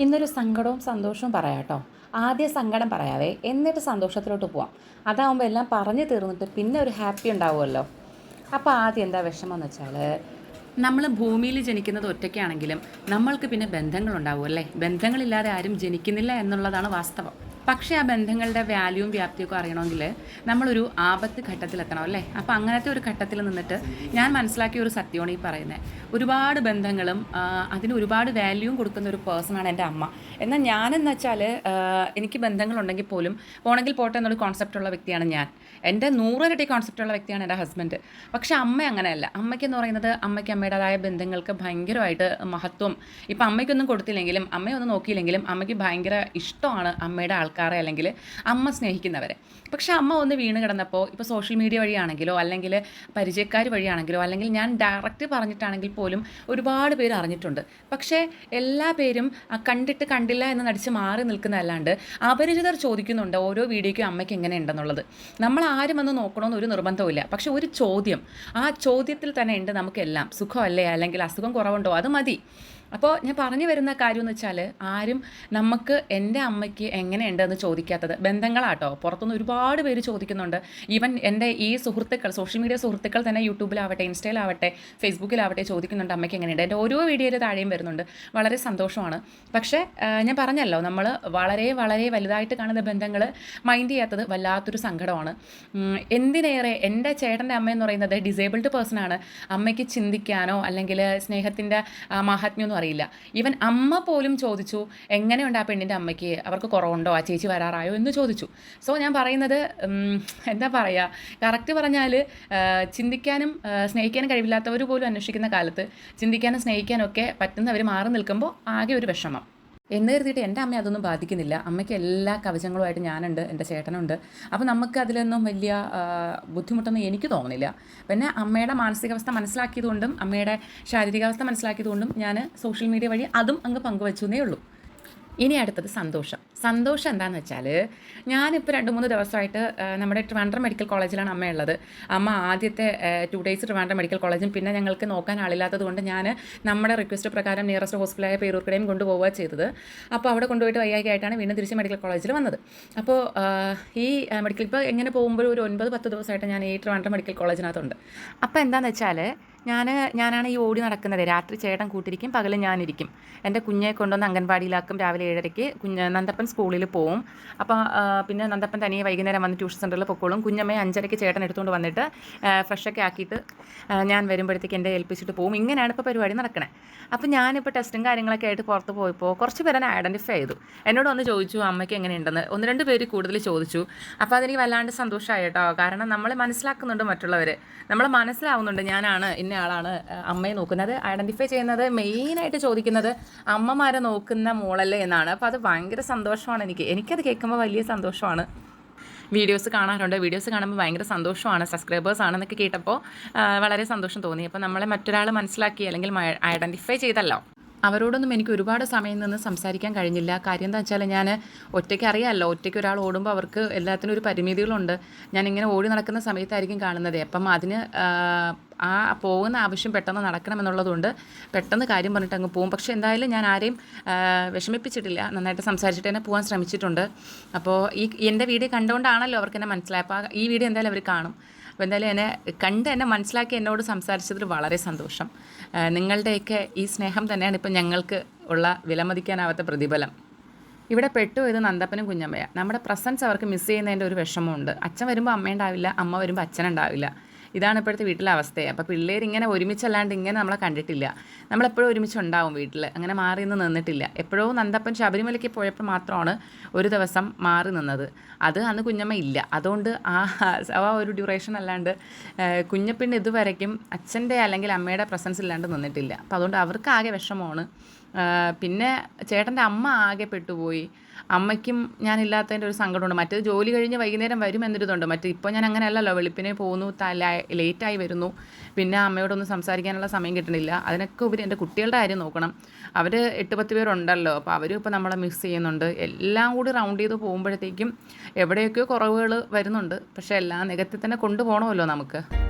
ഇന്നൊരു സങ്കടവും സന്തോഷവും പറയാം കേട്ടോ. ആദ്യം സങ്കടം പറയാവേ. എന്നിട്ട് സന്തോഷത്തിലോട്ട് പോവാം. അതാവുമ്പോൾ എല്ലാം പറഞ്ഞു തീർന്നിട്ട് പിന്നെ ഒരു ഹാപ്പി ഉണ്ടാവുമല്ലോ. അപ്പോൾ ആദ്യം എന്താ വിഷമം എന്ന് വെച്ചാൽ നമ്മൾ ഭൂമിയിൽ ജനിക്കുന്നത് ഒറ്റയ്ക്കാണെങ്കിലും നമ്മൾക്ക് പിന്നെ ബന്ധങ്ങളുണ്ടാവും അല്ലേ? ബന്ധങ്ങളില്ലാതെ ആരും ജനിക്കുന്നില്ല എന്നുള്ളതാണ് വാസ്തവം. പക്ഷേ ആ ബന്ധങ്ങളുടെ വാല്യൂവും വ്യാപ്തിയൊക്കെ അറിയണമെങ്കിൽ നമ്മളൊരു ആപത്ത് ഘട്ടത്തിലെത്തണം അല്ലേ? അപ്പോൾ അങ്ങനത്തെ ഒരു ഘട്ടത്തിൽ നിന്നിട്ട് ഞാൻ മനസ്സിലാക്കിയ ഒരു സത്യമാണ് ഈ പറയുന്നത്. ഒരുപാട് ബന്ധങ്ങളും അതിന് ഒരുപാട് വാല്യൂവും കൊടുക്കുന്ന ഒരു പേഴ്സണാണ് എന്റെ അമ്മ. എന്നാൽ ഞാനെന്ന് വെച്ചാൽ എനിക്ക് ബന്ധങ്ങളുണ്ടെങ്കിൽ പോലും പോണെങ്കിൽ പോട്ടെ എന്നൊരു കോൺസെപ്റ്റുള്ള വ്യക്തിയാണ് ഞാൻ. എന്റെ നൂറിരട്ടി കോൺസെപ്റ്റുള്ള വ്യക്തിയാണ് എന്റെ ഹസ്ബൻഡ് പക്ഷേ അമ്മ അങ്ങനെയല്ല. അമ്മയ്ക്കെന്ന് പറയുന്നത് അമ്മയ്ക്ക് അമ്മയുടേതായ ബന്ധങ്ങൾക്ക് ഭയങ്കരമായിട്ട് മഹത്വം. ഇപ്പം അമ്മയ്ക്കൊന്നും കൊടുത്തില്ലെങ്കിലും അമ്മയൊന്നും നോക്കിയില്ലെങ്കിലും അമ്മയ്ക്ക് ഭയങ്കര ഇഷ്ടമാണ് അമ്മയുടെ ആൾക്കാരെ അല്ലെങ്കിൽ അമ്മ സ്നേഹിക്കുന്നവരെ. പക്ഷെ അമ്മ ഒന്ന് വീണ് കിടന്നപ്പോൾ ഇപ്പോൾ സോഷ്യൽ മീഡിയ വഴിയാണെങ്കിലോ അല്ലെങ്കിൽ പരിചയക്കാർ വഴിയാണെങ്കിലോ അല്ലെങ്കിൽ ഞാൻ ഡയറക്റ്റ് പറഞ്ഞിട്ടാണെങ്കിൽ പോലും ഒരുപാട് പേര് അറിഞ്ഞിട്ടുണ്ട്. പക്ഷേ എല്ലാ പേരും കണ്ടിട്ട് കണ്ടില്ല എന്ന് നടിച്ച് മാറി നിൽക്കുന്നതല്ലാണ്ട് അപരിചിതർ ചോദിക്കുന്നുണ്ട് ഓരോ വീഡിയോയ്ക്കും അമ്മയ്ക്ക് എങ്ങനെ ഉണ്ടെന്നുള്ളത് നമ്മൾ ആരും വന്ന് നോക്കണമെന്ന് ഒരു നിർബന്ധവുമില്ല. പക്ഷെ ഒരു ചോദ്യം ആ ചോദ്യത്തിൽ തന്നെ ഉണ്ട് നമുക്കെല്ലാം. സുഖമല്ലേ? അല്ലെങ്കിൽ അസുഖം കുറവുണ്ടോ? അത് മതി. അപ്പോൾ ഞാൻ പറഞ്ഞു വരുന്ന കാര്യം എന്ന് വെച്ചാൽ ആരും നമുക്ക് എന്റെ അമ്മയ്ക്ക് എങ്ങനെയുണ്ടെന്ന് ചോദിക്കാത്തത്? ബന്ധങ്ങളാട്ടോ. പുറത്തുനിന്ന് ഒരുപാട് പേര് ചോദിക്കുന്നുണ്ട്. ഈവൻ എന്റെ ഈ സുഹൃത്തുക്കൾ സോഷ്യൽ മീഡിയ സുഹൃത്തുക്കൾ തന്നെ യൂട്യൂബിലാവട്ടെ ഇൻസ്റ്റയിലാവട്ടെ ഫേസ്ബുക്കിലാവട്ടെ ചോദിക്കുന്നുണ്ട് അമ്മയ്ക്ക് എങ്ങനെയുണ്ട്? എന്റെ ഓരോ വീഡിയോയിൽ താഴെയും വരുന്നുണ്ട്. വളരെ സന്തോഷമാണ്. പക്ഷേ ഞാൻ പറഞ്ഞല്ലോ നമ്മൾ വളരെ വളരെ വലുതായിട്ട് കാണുന്ന ബന്ധങ്ങൾ മൈൻഡ് ചെയ്യാത്തത് വല്ലാത്തൊരു സങ്കടമാണ്. എന്തിനേറെ എന്റെ ചേട്ടന്റെ അമ്മ എന്ന് പറയുന്നത് ഡിസേബിൾഡ് പേഴ്സണാണ്. അമ്മയ്ക്ക് ചിന്തിക്കാനോ അല്ലെങ്കിൽ സ്നേഹത്തിന്റെ മഹാത്മ്യമൊന്നും അറിയില്ല. ഈവൻ അമ്മ പോലും ചോദിച്ചു എങ്ങനെയുണ്ട് ആ പെണ്ണിന്റെ അമ്മയ്ക്ക്? അവർക്ക് കുറവുണ്ടോ? ആ ചേച്ചി വരാറായോ? എന്ന് ചോദിച്ചു. സോ ഞാൻ പറയുന്നത് എന്താ പറയുക കറക്റ്റ് പറഞ്ഞാൽ ചിന്തിക്കാനും സ്നേഹിക്കാനും കഴിവില്ലാത്തവർ പോലും അന്വേഷിക്കുന്ന കാലത്ത് ചിന്തിക്കാനും സ്നേഹിക്കാനും ഒക്കെ പറ്റുന്നവർ മാറി നിൽക്കുമ്പോൾ ആകെ ഒരു വിഷമം. എന്ന് കരുതിയിട്ട് എന്റെ അമ്മ അതൊന്നും ബാധിക്കുന്നില്ല. അമ്മയ്ക്ക് എല്ലാ കവചങ്ങളുമായിട്ട് ഞാനുണ്ട് എന്റെ ചേട്ടനുണ്ട്. അപ്പോൾ നമുക്ക് അതിലൊന്നും വലിയ ബുദ്ധിമുട്ടൊന്നും എനിക്ക് തോന്നുന്നില്ല. പിന്നെ അമ്മയുടെ മാനസികാവസ്ഥ മനസ്സിലാക്കിയതുകൊണ്ടും അമ്മയുടെ ശാരീരികാവസ്ഥ മനസ്സിലാക്കിയതുകൊണ്ടും ഞാൻ സോഷ്യൽ മീഡിയ വഴി അതും അങ്ങ് പങ്കുവച്ചു എന്നേ ഉള്ളൂ. ഇനി അടുത്തത് സന്തോഷം. സന്തോഷം എന്താണെന്ന് വെച്ചാൽ ഞാനിപ്പോൾ രണ്ട് മൂന്ന് ദിവസമായിട്ട് നമ്മുടെ ട്രിവാൻഡ്രം മെഡിക്കൽ കോളേജിലാണ് അമ്മയുള്ളത് അമ്മ ആദ്യത്തെ ടു ഡേയ്സ് ട്രിവാൻഡ്രം മെഡിക്കൽ കോളേജും പിന്നെ ഞങ്ങൾക്ക് നോക്കാൻ ആളില്ലാത്തത് കൊണ്ട് ഞാൻ നമ്മുടെ റിക്വസ്റ്റ് പ്രകാരം നിയറസ്റ്റ് ഹോസ്പിറ്റലായ പേരൂർക്കടയും കൊണ്ടുപോവുക ചെയ്തത്. അപ്പോൾ അവിടെ കൊണ്ടുപോയിട്ട് വയ്യായിട്ടാണ് വീണ്ടും തിരിച്ച് മെഡിക്കൽ കോളേജിൽ വന്നത്. അപ്പോൾ ഈ മെഡിക്കൽ ഇപ്പോൾ എങ്ങനെ പോകുമ്പോഴും ഒരു ഒൻപത് പത്ത് ദിവസമായിട്ട് ഞാൻ ഈ ട്രിവാൻഡ്രം മെഡിക്കൽ കോളേജിനകത്തുണ്ട്. അപ്പോൾ എന്താണെന്ന് വെച്ചാൽ ഞാൻ ഞാനാണ് ഈ ഓടി നടക്കുന്നത്. രാത്രി ചേട്ടൻ കൂട്ടിരിക്കും പകൽ ഞാനിരിക്കും. എന്റെ കുഞ്ഞെ കൊണ്ടുവന്ന് അംഗൻവാടിയിലാക്കും രാവിലെ ഏഴരയ്ക്ക്. കുഞ്ഞ് നന്ദപ്പൻ സ്കൂളിൽ പോവും. അപ്പോൾ പിന്നെ നന്ദപ്പൻ തനിയെ വൈകുന്നേരം വന്ന് ട്യൂഷൻ സെന്ററിൽ പൊക്കോളും. കുഞ്ഞമ്മയെ അഞ്ചരയ്ക്ക് ചേട്ടൻ എടുത്തുകൊണ്ട് വന്നിട്ട് ഫ്രഷൊക്കെ ആക്കിയിട്ട് ഞാൻ വരുമ്പോഴത്തേക്ക് എന്റെ ഏൽപ്പിച്ചിട്ട് പോവും. ഇങ്ങനെയാണ് ഇപ്പോൾ പരിപാടി നടക്കണേ. അപ്പോൾ ഞാനിപ്പോൾ ടെസ്റ്റും കാര്യങ്ങളൊക്കെ ആയിട്ട് പുറത്ത് പോയപ്പോൾ കുറച്ച് പേരെ ഐഡന്റിഫൈ ചെയ്തു. എന്നോട് ഒന്ന് ചോദിച്ചു അമ്മയ്ക്ക് എങ്ങനെയുണ്ടെന്ന്? ഒന്ന് രണ്ട് പേര് കൂടുതൽ ചോദിച്ചു. അപ്പോൾ അതെനിക്ക് വല്ലാണ്ട് സന്തോഷമായി കേട്ടോ. കാരണം നമ്മൾ മനസ്സിലാക്കുന്നുണ്ട് മറ്റുള്ളവർ നമ്മൾ മനസ്സിലാവുന്നുണ്ട് ഞാനാണ് ഇന്ന ആളാണ് അമ്മയെ നോക്കുന്നത്. ഐഡന്റിഫൈ ചെയ്യുന്നത് മെയിനായിട്ട് ചോദിക്കുന്നത് അമ്മമാരെ നോക്കുന്ന മോളല്ലേ എന്നാണ്. അപ്പോൾ അത് ഭയങ്കര സന്തോഷമാണ് എനിക്ക്. എനിക്കത് കേൾക്കുമ്പോൾ വലിയ സന്തോഷമാണ്. വീഡിയോസ് കാണാറുണ്ട്. വീഡിയോസ് കാണുമ്പോൾ ഭയങ്കര സന്തോഷമാണ്. സബ്സ്ക്രൈബേഴ്സ് ആണെന്നൊക്കെ കേട്ടപ്പോൾ വളരെ സന്തോഷം തോന്നി. അപ്പോൾ നമ്മളെ മറ്റൊരാൾ മനസ്സിലാക്കി അല്ലെങ്കിൽ ഐഡന്റിഫൈ ചെയ്തല്ലോ. അവരോടൊന്നും എനിക്ക് ഒരുപാട് സമയം നിന്ന് സംസാരിക്കാൻ കഴിഞ്ഞില്ല. കാര്യം എന്താ വെച്ചാൽ ഞാൻ ഒറ്റയ്ക്ക് അറിയാമല്ലോ ഒറ്റയ്ക്ക് ഒരാൾ ഓടുമ്പോൾ അവർക്ക് എല്ലാത്തിനും ഒരു പരിമിതികളുണ്ട്. ഞാനിങ്ങനെ ഓടി നടക്കുന്ന സമയത്തായിരിക്കും കാണുന്നത്. അപ്പം അതിന് ആ, പോകുന്ന ആവശ്യം പെട്ടെന്ന് നടക്കണമെന്നുള്ളതുകൊണ്ട് പെട്ടെന്ന് കാര്യം പറഞ്ഞിട്ട് അങ്ങ് പോകും. പക്ഷേ എന്തായാലും ഞാൻ ആരെയും വിഷമിപ്പിച്ചിട്ടില്ല. നന്നായിട്ട് സംസാരിച്ചിട്ട് തന്നെ പോകാൻ ശ്രമിച്ചിട്ടുണ്ട്. അപ്പോൾ ഈ എന്റെ വീഡിയോ കണ്ടുകൊണ്ടാണല്ലോ അവർക്ക് എന്നെ മനസ്സിലായപ്പോൾ ഈ വീഡിയോ എന്തായാലും അവർ കാണും. അപ്പോൾ എന്തായാലും എന്നെ കണ്ട് എന്നെ മനസ്സിലാക്കി എന്നോട് സംസാരിച്ചതിൽ വളരെ സന്തോഷം. നിങ്ങളുടെയൊക്കെ ഈ സ്നേഹം തന്നെയാണ് ഇപ്പം ഞങ്ങൾക്ക് ഉള്ള വിലമതിക്കാനാവാത്ത പ്രതിഫലം. ഇവിടെ പെട്ടു ഇത് നന്ദപ്പനും കുഞ്ഞമ്മയാണ് നമ്മുടെ പ്രസൻസ് അവർക്ക് മിസ് ചെയ്യുന്നതിന്റെ ഒരു വിഷമമുണ്ട്. അച്ഛൻ വരുമ്പോൾ അമ്മ ഉണ്ടാവില്ല അമ്മ വരുമ്പോൾ അച്ഛനുണ്ടാവില്ല. ഇതാണ് ഇപ്പോഴത്തെ വീട്ടിലെ അവസ്ഥ അപ്പോൾ പിള്ളേർ ഇങ്ങനെ ഒരുമിച്ചല്ലാണ്ട് ഇങ്ങനെ നമ്മളെ കണ്ടിട്ടില്ല. നമ്മളെപ്പോഴും ഒരുമിച്ചുണ്ടാവും വീട്ടിൽ അങ്ങനെ മാറി നിന്ന് നിന്നിട്ടില്ല. എപ്പോഴോ നന്ദപ്പൻ ശബരിമലയ്ക്ക് പോയപ്പോൾ മാത്രമാണ് ഒരു ദിവസം മാറി നിന്നത്. അത് അന്ന് കുഞ്ഞമ്മ ഇല്ല. അതുകൊണ്ട് ആ ആ ഒരു ഡ്യൂറേഷൻ അല്ലാണ്ട് കുഞ്ഞപ്പിന്റെ ഇതുവരയ്ക്കും അച്ഛന്റെ അല്ലെങ്കിൽ അമ്മയുടെ പ്രസൻസ് ഇല്ലാണ്ട് നിന്നിട്ടില്ല. അപ്പോൾ അതുകൊണ്ട് അവർക്ക് ആകെ വിഷമമാണ്. പിന്നെ ചേട്ടന്റെ അമ്മ ആകെ പെട്ടുപോയി. അമ്മയ്ക്കും ഞാനില്ലാത്തതിന്റെ ഒരു സങ്കടമുണ്ട്. മറ്റേത് ജോലി കഴിഞ്ഞ് വൈകുന്നേരം വരും എന്നൊരിതുണ്ട്. മറ്റേ ഇപ്പോൾ ഞാൻ അങ്ങനെയല്ലല്ലോ വെളുപ്പിനെ പോകുന്നു ലേറ്റായി വരുന്നു. പിന്നെ അമ്മയോടൊന്നും സംസാരിക്കാനുള്ള സമയം കിട്ടണില്ല. അതിനൊക്കെ ഉപരി എന്റെ കുട്ടികളുടെ കാര്യം നോക്കണം. അവർ എട്ട് പത്ത് പേരുണ്ടല്ലോ. അപ്പോൾ അവരും ഇപ്പോൾ നമ്മളെ മിസ് ചെയ്യുന്നുണ്ട്. എല്ലാം കൂടി റൗണ്ട് ചെയ്ത് പോകുമ്പോഴത്തേക്കും എവിടെയൊക്കെയോ കുറവുകൾ വരുന്നുണ്ട്. പക്ഷേ എല്ലാം നികത്തി തന്നെ കൊണ്ടുപോകണമല്ലോ നമുക്ക്.